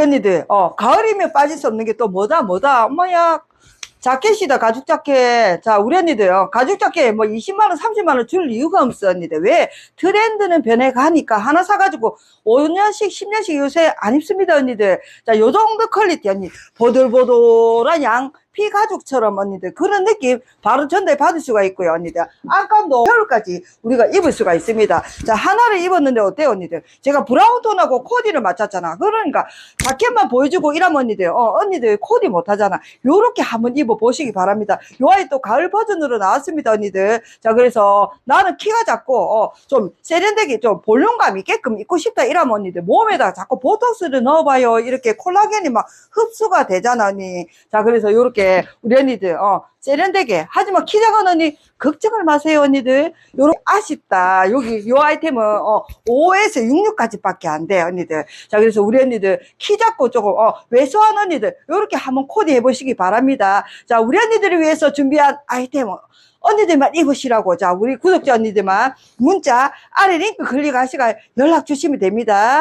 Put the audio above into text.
언니들, 어, 가을이면 빠질 수 없는 게 또 뭐다, 뭐다. 엄마야, 자켓이다, 가죽 자켓. 자, 우리 언니들, 어, 가죽 자켓 뭐 20만원, 30만원 줄 이유가 없어, 언니들. 왜? 트렌드는 변해가니까 하나 사가지고 5년씩, 10년씩 요새 안 입습니다, 언니들. 자, 요 정도 퀄리티, 언니. 보들보들한 양, 피가죽처럼, 언니들. 그런 느낌 바로 전달 받을 수가 있고요, 언니들. 안감도 겨울까지 우리가 입을 수가 있습니다. 자, 하나를 입었는데 어때요, 언니들? 제가 브라운 톤하고 코디를 맞췄잖아. 그러니까 자켓만 보여주고 이러면 언니들, 어, 언니들 코디 못하잖아. 요렇게 한번 입어보시기 바랍니다. 요 아이 또 가을 버전으로 나왔습니다, 언니들. 자, 그래서 나는 키가 작고, 어, 좀 세련되게 좀 볼륨감 있게끔 입고 싶다 이러면 언니들 몸에다 자꾸 보톡스를 넣어봐요. 이렇게 콜라겐이 막 흡수가 되잖아, 언니. 자, 그래서 요렇게 우리 언니들, 어, 세련되게. 하지만 키 작은 언니, 걱정을 마세요, 언니들. 요렇게 아쉽다. 여기, 요 아이템은, 어, 5에서 66까지 밖에 안 돼, 언니들. 자, 그래서 우리 언니들, 키 작고 조금, 어, 왜소한 언니들, 요렇게 한번 코디 해 보시기 바랍니다. 자, 우리 언니들을 위해서 준비한 아이템은, 언니들만 입으시라고. 자, 우리 구독자 언니들만 문자 아래 링크 클릭하시가 연락 주시면 됩니다.